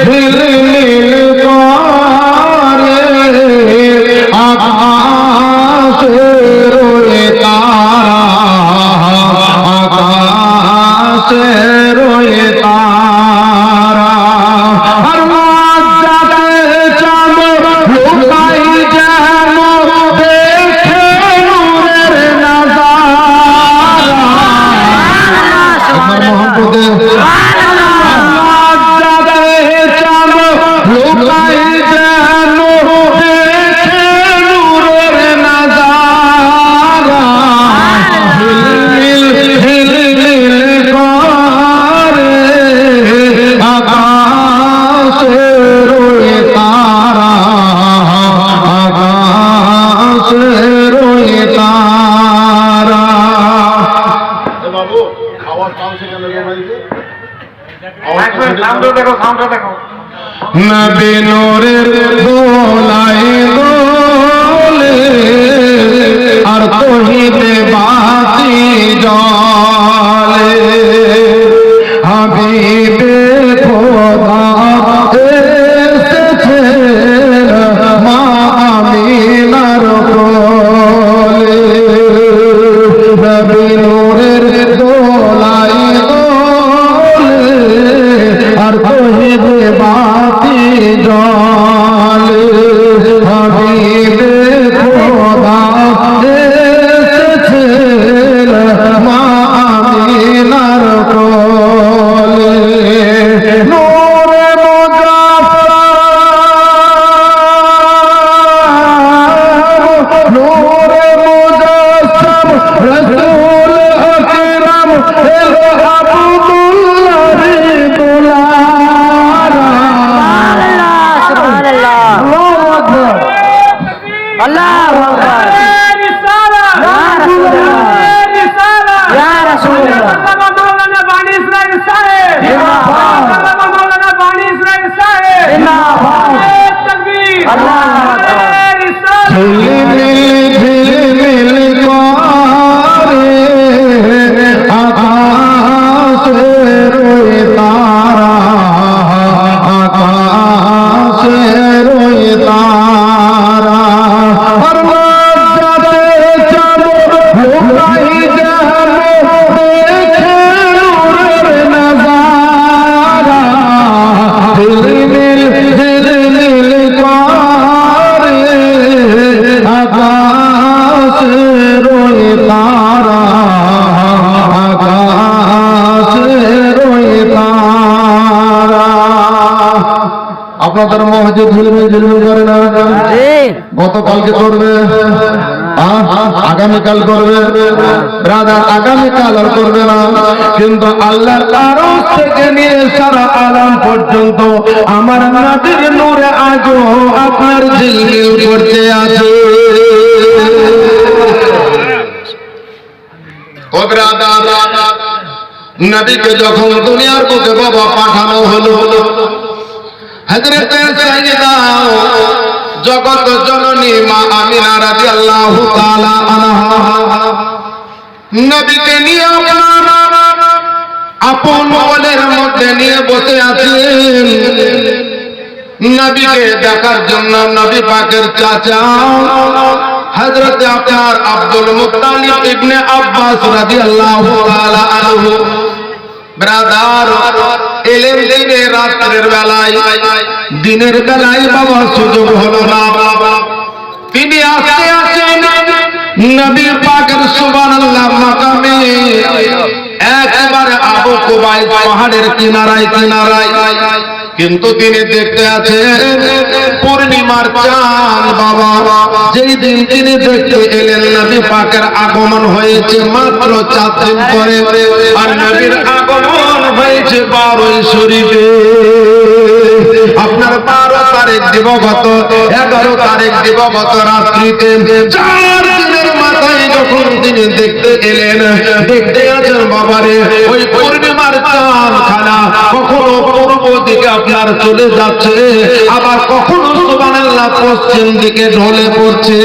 ঝিলমিল করে সাউন্ডটা দেখো দোলে আর তোহিতে বাতি জলে হাবিবে খোদা গতকালকে করবে? আগামীকাল করবে? ব্রাদার আগামীকাল আর করবে না। কিন্তু আল্লাহর আরশ থেকে নিয়ে সারা আলাম পর্যন্ত আমার নদীর নূরে আজও আপনার ঝিলমিল করতে আছে। ও নবীকে যখন দুনিয়ার বুকে বাবা পাঠানো হলো সাইয়্যিদা জগত জননী মা আমিনা রাদিয়াল্লাহু তাআলা আনহা। নবীকে নিয়ে আপন বলের মধ্যে নিয়ে বসে আছেন। নবীকে দেখার জন্য নবী পাকের চাচা হযরত আপনার আব্দুল মুত্তালিব ইবনে আব্বাস রাদিয়াল্লাহু তাআলা আনহু। ব্রাদার এলেন দিনে রাত্রের বেলায়। দিনের বেলায় বাবা সুযোগ হলো না। তিনি আসতে আসেন নবী পাকের সুবহানাল্লাহ মাকামে একবারে আবু কুবাইল পাহাড়ের কিনারায় কিনারায় কিন্তু তিনি দেখতে আছেন পূর্ণিমার চাঁদ বাবা। যেই দিন তিনি দেখতে এলেন নবী পাকের আগমন হয়েছে মাত্র চার দিন পরে। আর নবীর আগমন হয়েছে বারোই শরীফে। আপনার বারো তারিখ দিবগত এগারো তারিখ দিবগত রাত্রিতে চার দিনের মাথায় যখন তিনি দেখতে এলেন দেখতে আছেন বাবারে ওই পূর্ণিমার চাঁদ কখনো পূর্ব দিকে আপনার চলে যাচ্ছে আবার কখনো সুবহানাল্লাহ পশ্চিম দিকে ঢলে পড়ছে।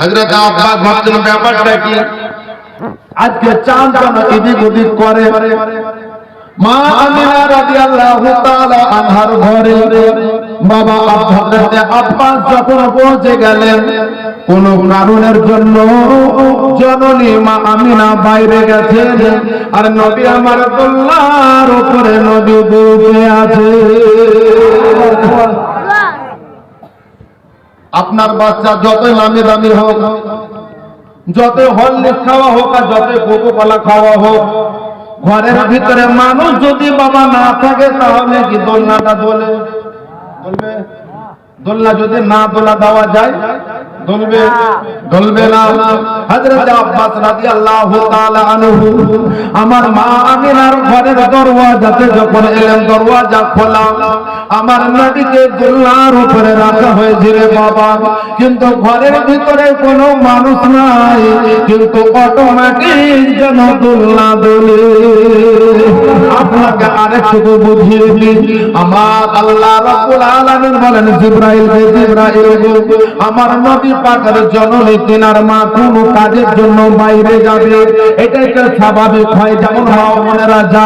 হযরত আব্বাস ভাবছেন ব্যাপারটা কি? আজকে চাঁদ কেন এদিক ওদিক করে। মা আমিনা ঘরে। বাবা আব্বাস যখন পৌঁছে গেলেন, কোন কারণের জন্য জননী মা আমিনা বাইরে গেছেন। আর নবী আমার আব্দুল্লাহর উপরে নবী বসে আছে। আপনার বাচ্চা যতই নামি দামি হোক যত হরলিক্স খাওয়া হোক আর যত কোকো কলা খাওয়া হোক, ঘরের ভিতরে মানুষ যদি বাবা না থাকে, তাহলে কি দোলনাটা দোলে? বলবে দোলনা যদি না দোলা দেওয়া যায়, দলবে? দলবে না। আব্বাস আমার মা আমিনার ঘরের দরওয়াজাতে যখন এলেন, দরওয়াজা খোলা। আমার নবীকে দোলনার উপরে রাখা হয়েছে রে বাবা। কিন্তু ঘরের ভিতরে কোনো মানুষ নাই, কিন্তু অটোমেটিক যেন দোলনা দোলে। আপনাকে আরেকটু বুঝিয়ে দিই। আমার আল্লাহ রাব্বুল আলামিন বলেন, জিব্রাইল কে জিব্রাইল আমার নবী পাকের জননী তিনার মা কোনো কাজের জন্য বাইরে যাবে। এটা একটা স্বাভাবিক হয়, যেমন মা বোনেরা যায়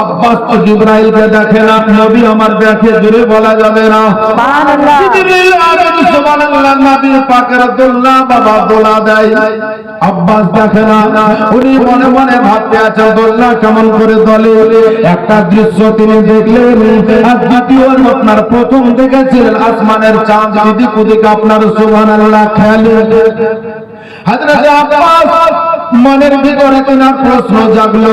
আব্বাস তো জিব্রাইলকে দেখে না নবী আমার দেখে জুড়ে বলা যাবে না। আব্বাস দেখে না উনি মনে মনে ভাবতে আছে দোলনা কেমন করে দলে। একটা দৃশ্য তিনি দেখলেন আর দ্বিতীয় আপনার প্রথম দেখেছিলেন আসমানের চাঁদ দিদিক ওদিক আপনার সুবহানাল্লাহ খেয়ালে। হযরত আব্বাস মনের ভিতরে তিনার প্রশ্ন জাগলো।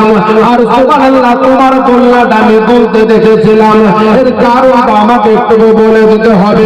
আর সুবহানাল্লাহ তোমার দোলনাটা আমি বলতে দেখেছিলাম। এর কারণ আমাকে একটু বলে দিতে হবে।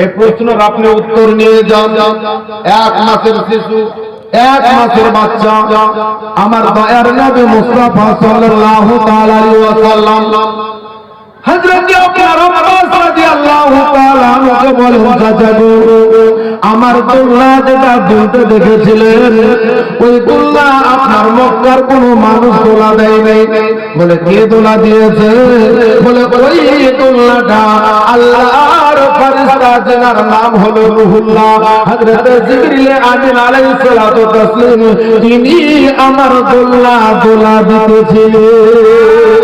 এই প্রশ্নের আপনি উত্তর নিয়ে যান। এক মাসের শিশু, এক মাসের বাচ্চা। আমার দয়ার নবী মুস্তাফা সাল্লাল্লাহু তাআলা আলাইহি ওয়াসাল্লাম আমার দোল্লা যেটা দুলতে দেখেছিলেন, ওই দোল্লা আপনার মক্কার কোনো মানুষ দোলা দেয় নাই। বলে, কে দোলা দিয়েছে? বলে, ওই দোল্লাটা যার নাম হলো তিনি আমার দোল্লা দোলা দিতেছিলেন।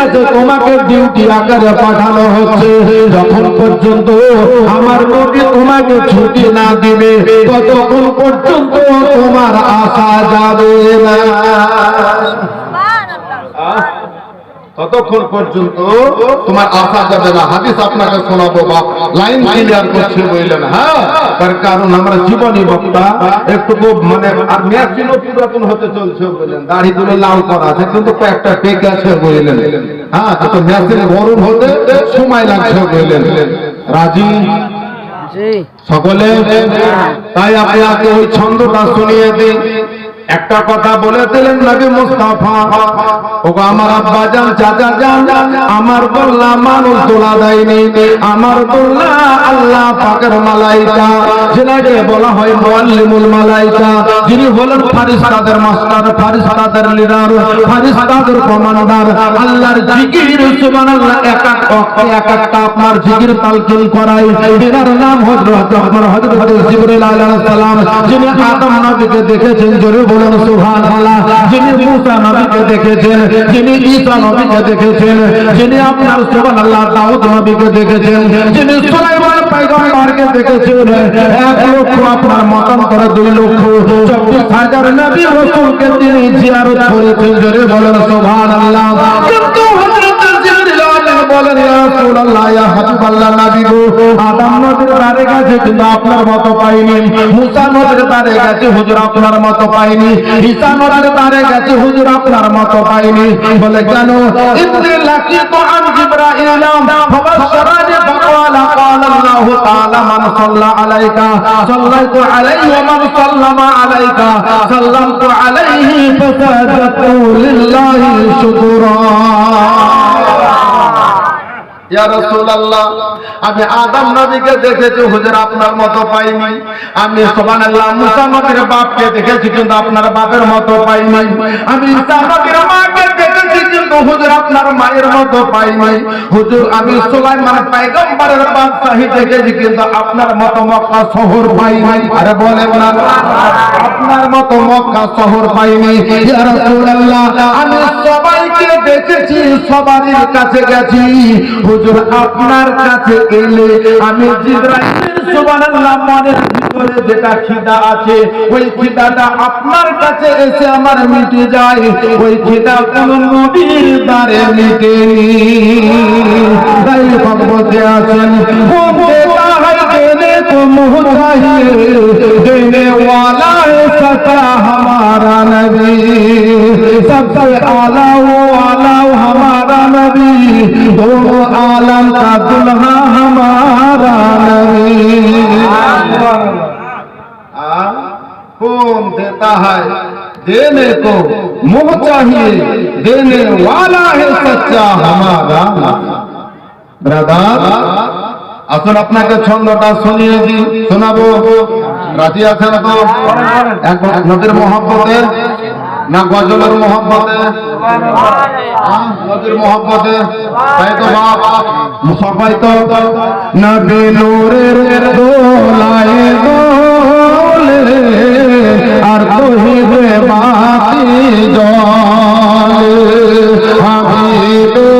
কাছে তোমাকে ডিউটি আকারে পাঠানো হচ্ছে। যখন পর্যন্ত আমার নদী তোমাকে ছুটি না দিবে, ততক্ষণ পর্যন্ত তোমার আশা যাবে না। ততক্ষণ পর্যন্ত তোমার আসা যাবে না হাদিস আপনাকে শোনাবো বা লাইন ক্লিয়ার করছে বললেন হ্যাঁ? তার কারণ আমরা জীবনী বক্তা একটু খুব মানে আর মেশিনও পুরাতন হতে চলছে বললেন দাড়ি গুলো লাল করা আছে কিন্তু কয়েকটা পেকে আছে বললেন হ্যাঁ কিন্তু মেশিন গরম হতে সময় লাগছে বললেন রাজি? সকলে? তাই আপনাকে ওই ছন্দটা শুনিয়ে দিই একটা কথা বলে দিলেন নবী মুস্তাফা, ওগো আমার আব্বা জান চাচা জান আমার বললা মানুষ তোলা দেয়নি। আমার বললা আল্লাহ পাকের মালাইকা, যেটাকে বলা হয় মুআল্লিমুল মালাইকা। যিনি হলেন ফারিস্তাদের মাস্টার, ফারিস্তাদের লিডার, ফারিস্তাদের কমান্ডার। আল্লাহর জিকির, সুবহানাল্লাহ, এক এক ওয়াক্তে এক একটা আপনার জিকির তালকিন করাই। এনার নাম হযরত আপনার হযরত জিবরিল আলাইহিস সালাম, যিনি আদম নবীকে দেখেছেন, জোরে বলেন, সুবহানাল্লাহ। যিনি মুসা নবীকে দেখেছেন, যিনি ঈসা নবীকে দেখেছেন, যিনি আপনার সুবহানাল্লাহ দাউদ নবীকে দেখেছেন, যিনি সুলাইমান পয়গম্বরকে দেখেছেন, এক লক্ষ আপনার মতান্তরে দুই লক্ষ চব্বিশ হাজার নবী রসুলকে তিনি জিয়ারত করেছেন। জোরে বলেন কিন্তু হযরত জিবরিল আলাইহিস বলেন, ইয়া রাসূলুল্লাহ, ইয়া হাবিবাল্লাহ নবীর দ্বারে গেছে কিন্তু আপনার মতো পাইনি মুসা নবীর দ্বারে গেছে হুজুর আপনার মতো পাইনি ঈসা নবীর দ্বারে গেছে হুজুর আপনার মতো পাইনি বলে কেন ইন্নি লাকিতু আন জিবরাইল ফাবাশশারানি ফাকালা قال الله تعالى من صلى عليك صليت عليه ومن سلم عليك سلمت عليه فسجدت لله شكرا ইয়া রাসূলুল্লাহ আমি আদম নবীকে দেখেছি, হুজুর আপনার মতো পাইনি। আমি সুবহানাল্লাহ, মুসা নবীর বাপকে দেখেছি, কিন্তু আপনার বাপের মতো পাইনি। আমি ইসা নবীর মাকে দেখেছি হুজুর আপনার মায়ের মতো পাইনি। হুজুর, আমি সুলাইমান বাদশাহী কিন্তু আপনার মতো মক্কা শহর পাইনি। আরে বলেন না, আপনার মতো মক্কা শহর পাইনি। ইয়া রাসূলুল্লাহ, আমি সবাইকে দেখেছি, সবারই কাছে গেছি। হুজুর, আপনার কাছে এলে আমি জিবরাইলের সুবহানাল্লাহ মনের ভিতরে যেটা খিদা আছে ওই খিদাটা আপনার কাছে এসে আমার মিটে যায় ওই খিদা কোন নবীর দ্বারে মিটেনি তাই ভগবতে আছেন ও দেতা है देने को मुँह चाहिए देने वाला है सच्चा हमारा नबी सबसे आला वो आला वो हमारा नबी दोनों आलम का दुल्हा कौन देता है देने को मुँह चाहिए देने वाला है सच्चा हमारा ব্রাদার আসুন আপনাকে ছন্দটা শুনিয়ে দি শোনাবো রাজি আছেন তো এক নদীর মহব্বতে না গজলের মহব্বতে আহ, নদীর মহব্বতে তাই তো বাপ সবাই তো নবী নূরের দোলায় দোলে হাবিবে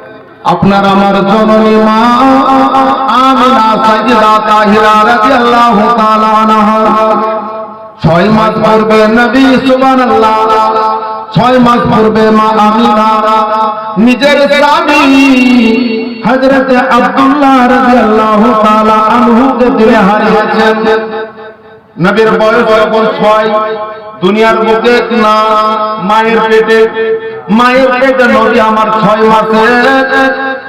আপনার আমার জননী মা, আমিনা সাইয়্যিদা তাহিরা রাদিয়াল্লাহু তাআলা আনহা। ছয় মাস পূর্বে নবী সুবহানাল্লাহ, ছয় মাস পূর্বে মা আমিনা নিজের স্বামী হযরত আব্দুল্লাহ রাদিয়াল্লাহু তাআলা আনহুকে দিলে হারিয়েছেন। নবীর বয়স যখন ছয় দুনিয়ার বুকে না মায়ের পেটে। মায়ের পেটে নদী আমার ছয় মাসে।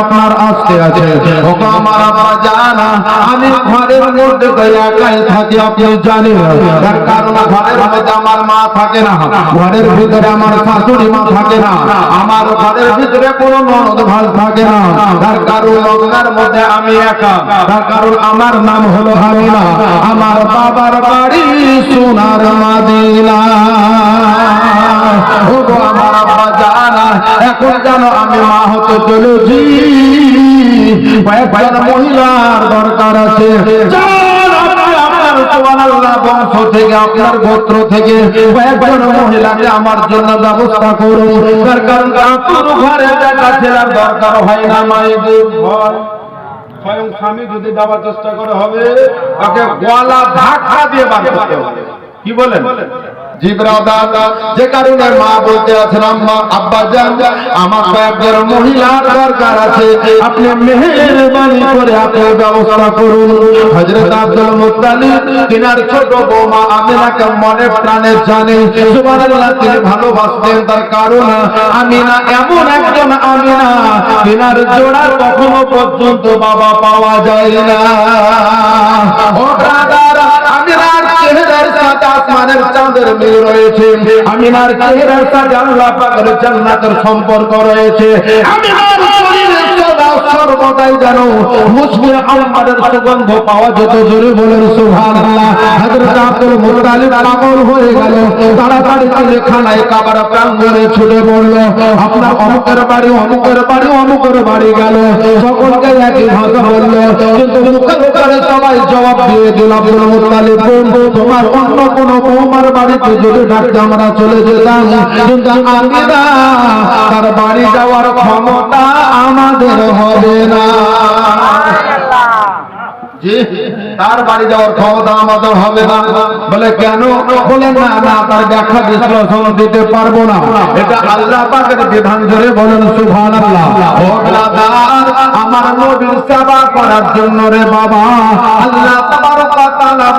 আপনার আসতে আছে। আমার আব্বা, জানা আমি ঘরের মধ্যে একাই থাকি, আপনি জানেন ঘরের না ভিতরে আমার শাশুড়ি মা থাকে না, আমার ঘরের ভিতরে কোনো ননদ ভাই থাকে না। তার মধ্যে আমি একা। কারণ আমার নাম হলো হামিনা আমার বাবার বাড়ি সোনার মাদিনা। ও আমার আব্বা, জানা এখন জানো আমি মা হতে চলেছি কয়েকজন মহিলার দরকার আছে। বংশ থেকে, আপনার গোত্র থেকে মহিলাকে আমার জন্য ব্যবস্থা করুন। কারণ ঘরে দরকার হয় না স্বয়ং স্বামী যদি দেওয়ার চেষ্টা করে হবে, তাকে গলা ধাক্কা দিয়ে বার হবে। কি বলেন? যে কারণে মা বলতে আছেন, আম্মা, আব্বা জান আমার কয়েকজন দরকার আছে। আপনি মেহেরবানি করে আপনি ব্যবস্থা করুন। হযরত আব্দুল তিনার ছোট বৌমা আমিনাকে মনে প্রাণে জানে তিনি ভালোবাসতেন, তার কারণ আমিনা এমন একজন আমিনা, তিনার জোড়া কখনো পর্যন্ত বাবা পাওয়া যায় না। আমিনার চেহারার সাথে আল্লাহ পাকের জান্নাতের সম্পর্ক রয়েছে। শরীরে সদা সর্বদাই যেন মুসলিম আহমদের সুগন্ধ পাওয়া যেত জোরে বলেন, সুবহানাল্লাহ। তোমার অন্য কোন বৌমার বাড়িতে যদি ডাকতে আমরা চলে যেতাম, কিন্তু তার বাড়ি যাওয়ার ক্ষমতা আমাদের হবে। না। জি, তার বাড়ি যাওয়ার ক্ষমতা আমাদের হবে না। বলে কেন? বলে, না না, তার ব্যাখ্যা বিশ্লেষণ দিতে পারব না। এটা আল্লাহ পাকের বিধান ধরে বলেন ও ব্রাদার আমার নবীর সেবা করার জন্য রে বাবা। আল্লাহ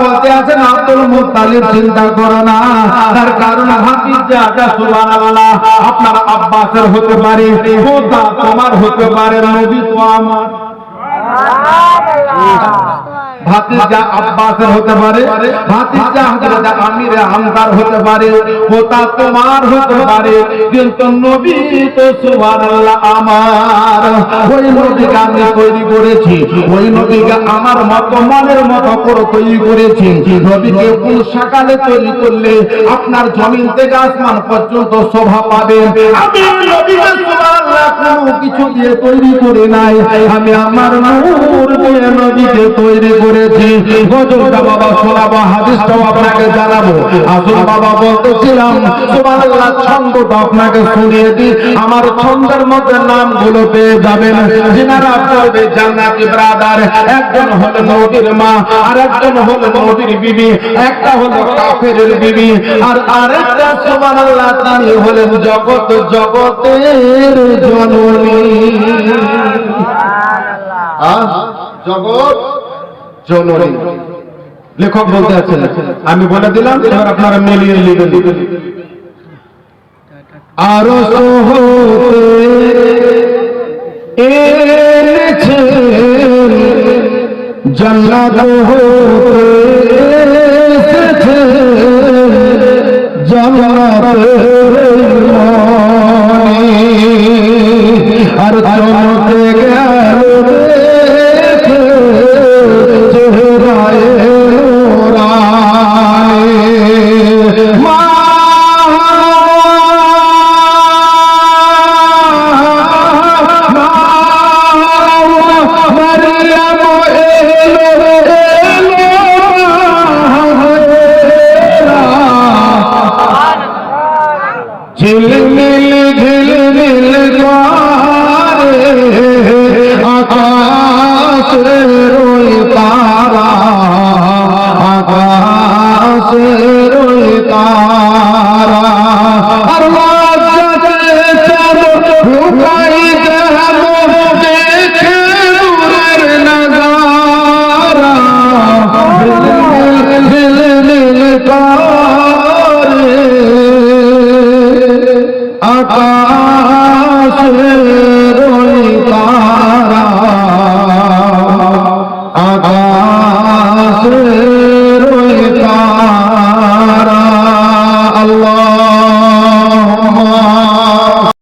বলতে আছেন, আব্দুল মুত্তালিব চিন্তা করো না। তার কারণ ভাতিজা সুবহানাল্লাহ, আপনার আব্বাসের হতে পারে তোমার হতে পারে নবী তো আমার ভাতিজা আব্বাসের হতে পারে, ভাতিজা হযরত আমির হামজার হতে পারে, পোতা তোমার হতে পারে, কিন্তু নবী তো সুবহানাল্লাহ আমার। ওই নবীকে আমি তৈরি করেছি, ওই নবীকে আমার মত, মনের মতো করে তৈরি করেছি। নবীকে কোন সকালে তৈরি করলে আপনার জমিন থেকে আসমান পর্যন্ত শোভা পাবে। আমি নবীকে সুবহানাল্লাহ কোনো কিছু দিয়ে তৈরি করি নাই। আমি আমার নূর নবীকে তৈরি করেছি। গজলটা বাবা, শোনাবো, হাদিসটাও আপনাকে জানাব। আসুন বাবা, বলতেছিলাম, সুবহানাল্লাহ, ছন্দটা আপনাকে শুনিয়ে আমার ছন্দের মধ্যে নামগুলো পেয়ে যাবেন। যিনারা পড়বে জান্নাতি মা আর একজন হলো নবীর বিবি, একটা হলো কাফেরের বিবি, আর আরেকটা, সুবহানাল্লাহ, তিনি হলেন জগৎ, জগতের জননী। লেখক বলতে আছেন আমি বলে দিলাম এবার আপনারা মিলিয়ে নেবেন। আরও এনেছে জন্নত জন্নত